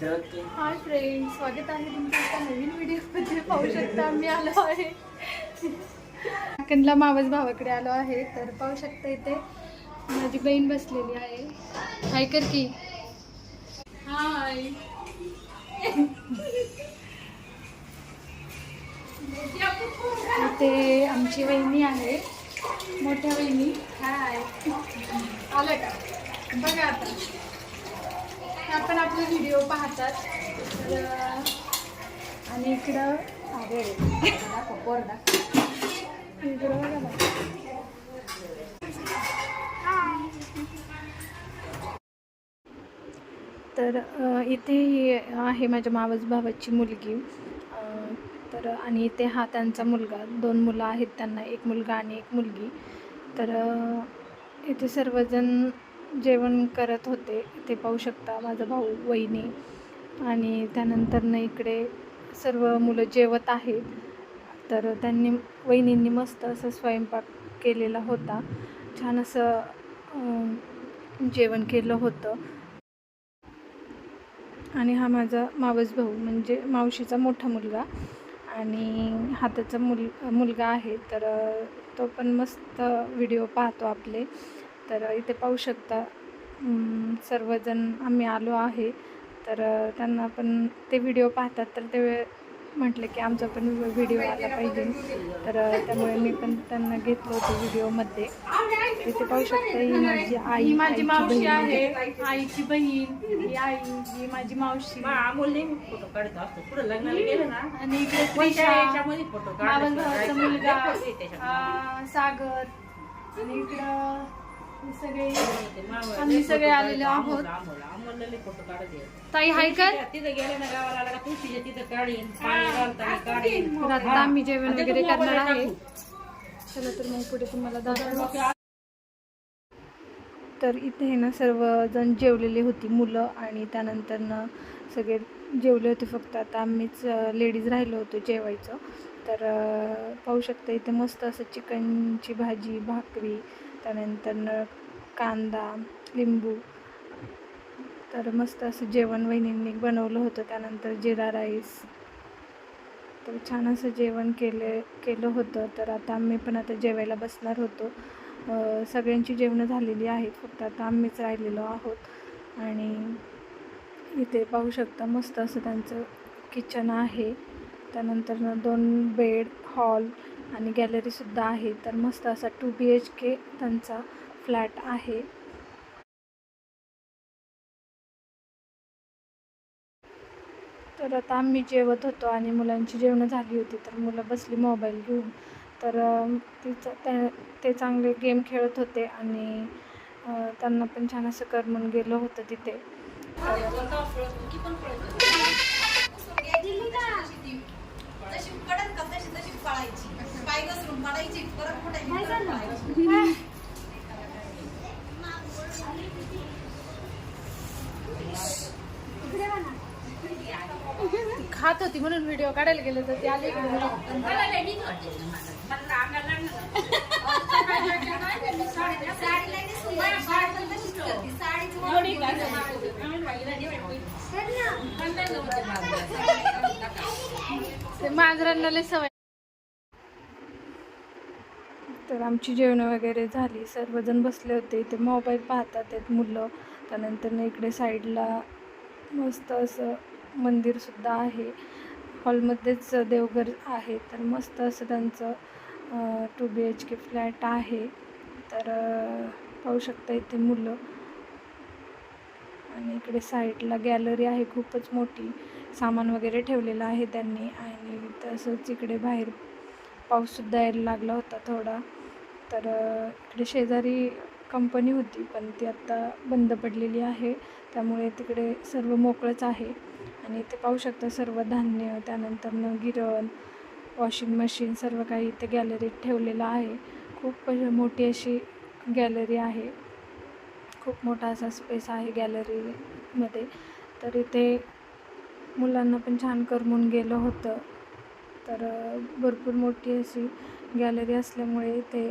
Hi friend स्वागत आहे तुमच्या एका नवीन व्हिडिओमध्ये. पाहू शकता आम्ही आलो आहे. कंदला मावस भावाकडे आलो आहे तर पाहू शकता इथे माझी बहीण बसलेली आहे. हाय कर की हाय इथे आमची वहिनी आहे. मोठ्या वहिनी. हाय आलं का? बघा आता. आपण आपले व्हिडिओ पाहतात. तर आणि इकडं अरे इकडं बघा तर इथे ही आहे माझ्या मावस भावाची मुलगी. तर आणि इथे हा त्यांचा मुलगा. दोन मुलं आहेत त्यांना. एक मुलगा आणि एक मुलगी. तर इथे सर्वजण जेवण करत होते ते पाहू शकता माझा भाऊ वहिनी. आणि त्यानंतरनं इकडे सर्व मुलं जेवत आहेत. तर त्यांनी वहिनींनी मस्त असं स्वयंपाक केलेला होता. छान असं जेवण केलं होतं. आणि हा माझा मावस भाऊ म्हणजे मावशीचा मोठा मुलगा. आणि हा त्याचा मुल मुलगा आहे. तर तो पण मस्त व्हिडिओ पाहतो आपले. तर इथे पाहू शकता सर्वजण आम्ही आलो आहे. तर त्यांना पण ते व्हिडिओ पाहतात तर ते म्हटलं की आमचा पण व्हिडिओ आला पाहिजे. तर त्यामुळे मी पण त्यांना घेतलं होतं व्हिडिओमध्ये इथे पाहू शकता ही माझी आई ही माझी मावशी आहे. आईची बहीण ही आई ही माझी मावशी. अमोल नेहमी फोटो काढत असतो. पुढे लग्नाला गेलं ना आणि इकडे फोटो भावाचा मुलगा सागर. आणि इकडं सगळे आम्ही सगळे आलेलो आहोत. ताई हाय कर तिथं गेले ना गावाला आला का तुळशीच्या तिथं काढीन पाणी घालताना काढीन. तर आता आम्ही जेवण वगैरे करणार आहे. चला तर मग पुढे तुम्हाला दाखवू. तर इथे आहे ना सर्वजण जेवलेली होती मुलं आणि त्यानंतरनं सगळे जेवले होते फक्त. आता आम्हीच लेडीज राहिलो होतो जेवायचं. तर पाहू शकता इथे मस्त असं चिकनची भाजी भाकरी त्यानंतरनं कांदा लिंबू. तर मस्त असं जेवण वहिनींनी बनवलं होतं. त्यानंतर जिरा राईस. तर छान असं जेवण केले केलं होतं. तर आता आम्ही पण आता जेवायला बसणार होतो. सगळ्यांची जेवणं झालेली आहेत. फक्त आता आम्हीच राहिलेलो आहोत. आणि इथे पाहू शकता मस्त असं त्यांचं किचन आहे. त्यानंतर दोन बेड हॉल आणि गॅलरीसुद्धा आहे. तर मस्त असा टू बी एच के त्यांचा फ्लॅट आहे. तर आता आम्ही जेवत होतो आणि मुलांची जेवणं झाली होती तर मुलं बसली मोबाईल घेऊन. तर तिचं त्या ते चांगले गेम खेळत होते आणि त्यांना पण छान असं करमून गेलं होतं तिथे. तशी पाय घसरून परत कुठे? खात होती म्हणून व्हिडिओ काढायला गेले तर ते आले ते मांजरांना लय सवय तर आमची जेवणं वगैरे झाली. सर्वजण बसले होते. इथे मोबाईल पाहतात आहेत मुलं. त्यानंतर इकडे साईडला मस्त असं मंदिरसुद्धा आहे. हॉलमध्येच देवघर आहे. तर मस्त असं त्यांचं two B H K flat आहे. तर पाहू शकता इथे मुलं. आणि इकडे साईडला गॅलरी आहे. खूपच मोठी. सामान वगैरे ठेवलेलं आहे त्यांनी. आणि तसंच इकडे बाहेर पाऊससुद्धा यायला लागला होता थोडा. तर इकडे शेजारी कंपनी होती पण ती आत्ता बंद पडलेली आहे. त्यामुळे तिकडे सर्व मोकळंच आहे. आणि इथे पाहू शकता सर्व धान्य त्यानंतरनं गिरण वॉशिंग मशीन सर्व काही इथे गॅलरीत ठेवलेलं आहे. खूप मोठी अशी गॅलरी आहे. खूप मोठा असा स्पेस आहे गॅलरीमध्ये तर इथे मुलांना पण छान करमून गेलं होतं. तर भरपूर मोठी अशी गॅलरी असल्यामुळे इथे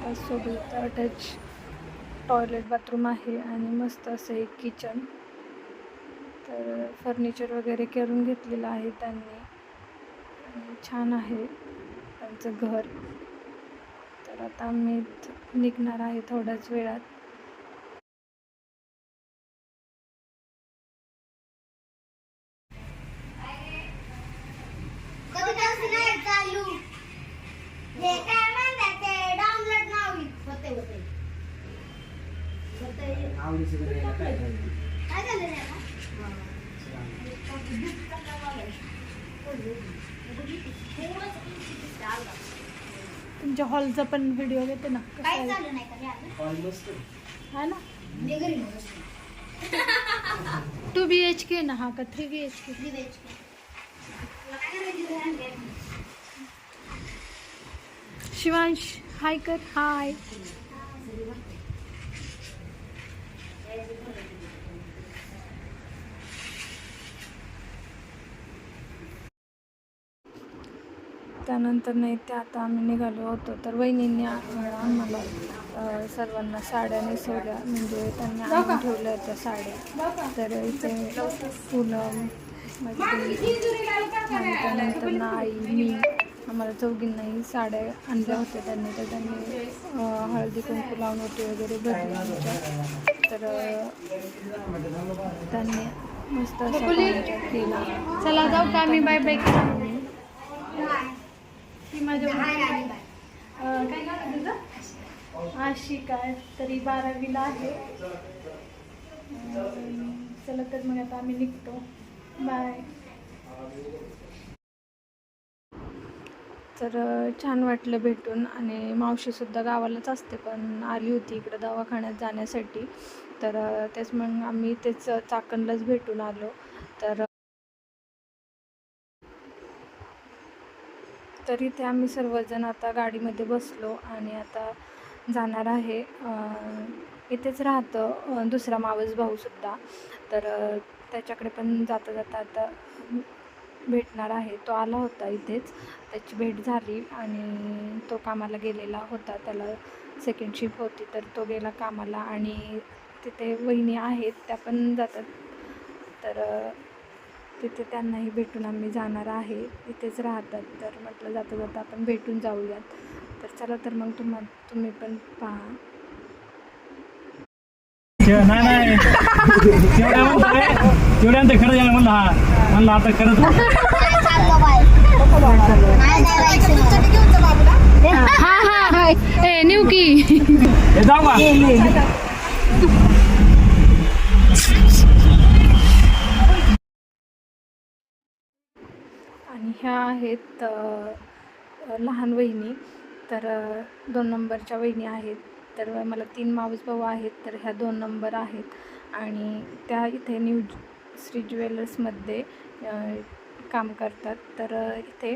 त्यासोबत अटॅच टॉयलेट बाथरूम आहे आणि मस्त असं एक किचन तर फर्निचर वगैरे करून घेतलेलं आहे त्यांनी. छान आहे त्यांचं घर. तर आता आम्ही निघणार आहे थोड्याच वेळात कधी नाही चालू हे काय म्हणतात ते डाउनलोड नाव होते होते काय झालं रे आता? तुमच्या हॉलचा पण व्हिडिओ घेते ना कसा काय आहे? चालू नाही का रे अजून? हा ना दे घरी मग बसून. टू बी एच के ना हा का थ्री बी एच के दे द्यायची. तुला काय करायचं घरी आणलंय? शिवांश हाय कर हाय त्यानंतर नाही ते आता आम्ही निघालो होतो. तर वहिनींनी आम्हाला सर्वांना साड्या नेसवल्या. म्हणजे त्यांनी आणून ठेवल्या होत्या साड्या. तर इथे फुलं आणि त्यानंतर ना आई मी आम्हाला चौघींनाही साड्या आणल्या होत्या. त्यांनी तर त्यांनी हळदी कुंकू लावून ओटी वगैरे भरली आमच्या. तर त्यांनी मस्त केला चला जाऊ का आम्ही? Bye bye. ती माझ्या काय नाव तुझं? आशिका तरी बारावीला आहे. चला तर मग आता आम्ही निघतो. बाय तर छान वाटलं भेटून आणि मावशीसुद्धा गावालाच असते पण आली होती इकडं दवाखान्यात जाण्यासाठी. तर तेच मग आम्ही तेच चाकणलाच भेटून आलो. तर तरी ते आम्ही सर्वजण आता गाडीमध्ये बसलो आणि आता जाणार आहे. इथेच राहतं. दुसरा मावस भाऊसुद्धा तर त्याच्याकडे पण जाता जाता आता भेटणार आहे. तो आला होता इथेच. त्याची भेट झाली आणि तो कामाला गेलेला होता. त्याला सेकंड शिफ्ट होती तर तो गेला कामाला आणि तिथे वहिनी आहेत त्या पण जातात. तर तिथे त्यांनाही भेटून आम्ही जाणार आहे. इथेच राहतात. तर म्हटलं जाता जाता आपण भेटून जाऊयात. तर चला तर मग तुम्हा तुम्ही पण पहा. ते- नाही. नाही तेवढ्या म्हणतोय तेवढ्या खरं झालं म्हणलं हा. म्हणलं आता खरंच. हा हा ए की. हे जाऊ का? ह्या आहेत लहान वहिनी. तर दोन नंबरच्या वहिनी आहेत. तर मला तीन मावस भाऊ आहेत तर ह्या दोन नंबर आहेत. आणि त्या इथे न्यू श्री ज्वेलर्समध्ये काम करतात. तर इथे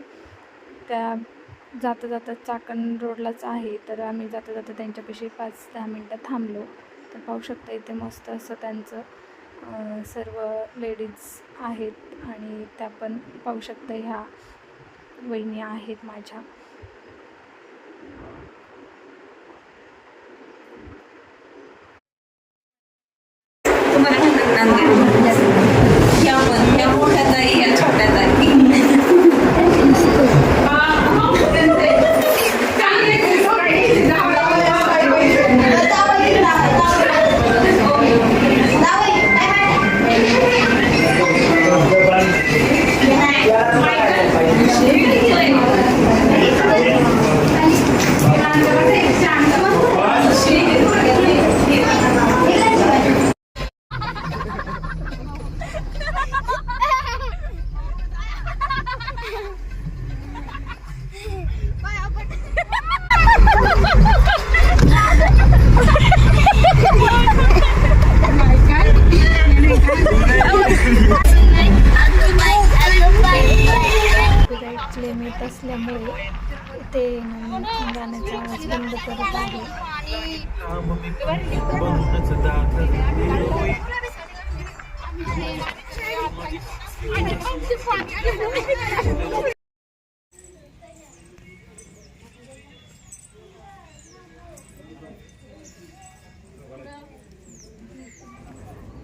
त्या जाता जाता चाकण रोडलाच आहे. तर आम्ही जाता जाता त्यांच्यापाशी पाच दहा मिनटं थांबलो. तर पाहू शकता इथे मस्त असं त्यांचं सर्व लेडीज आहेत आणि त्या पण पाहू शकता ह्या वहिनी आहेत माझ्या. तुम्हाला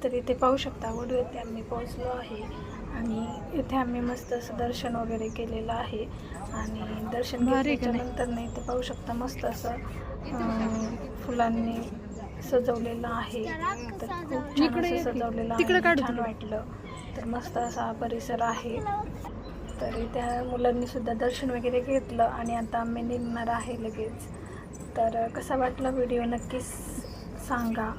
तर इथे पाहू शकता वडू येथे आम्ही पोहोचलो आहे. आणि इथे आम्ही मस्त असं दर्शन वगैरे केलेलं आहे. आणि दर्शन घेतल्याच्या नंतर नाही इथे पाहू शकता मस्त असं फुलांनी सजवलेलं आहे. तर खूप छान असं सजवलेलं आहे. छान वाटलं. तर मस्त असा हा परिसर आहे. तर त्या मुलांनी सुद्धा दर्शन वगैरे घेतलं आणि आता आम्ही निघणार आहे लगेच. तर कसा वाटला व्हिडिओ नक्कीच सांगा.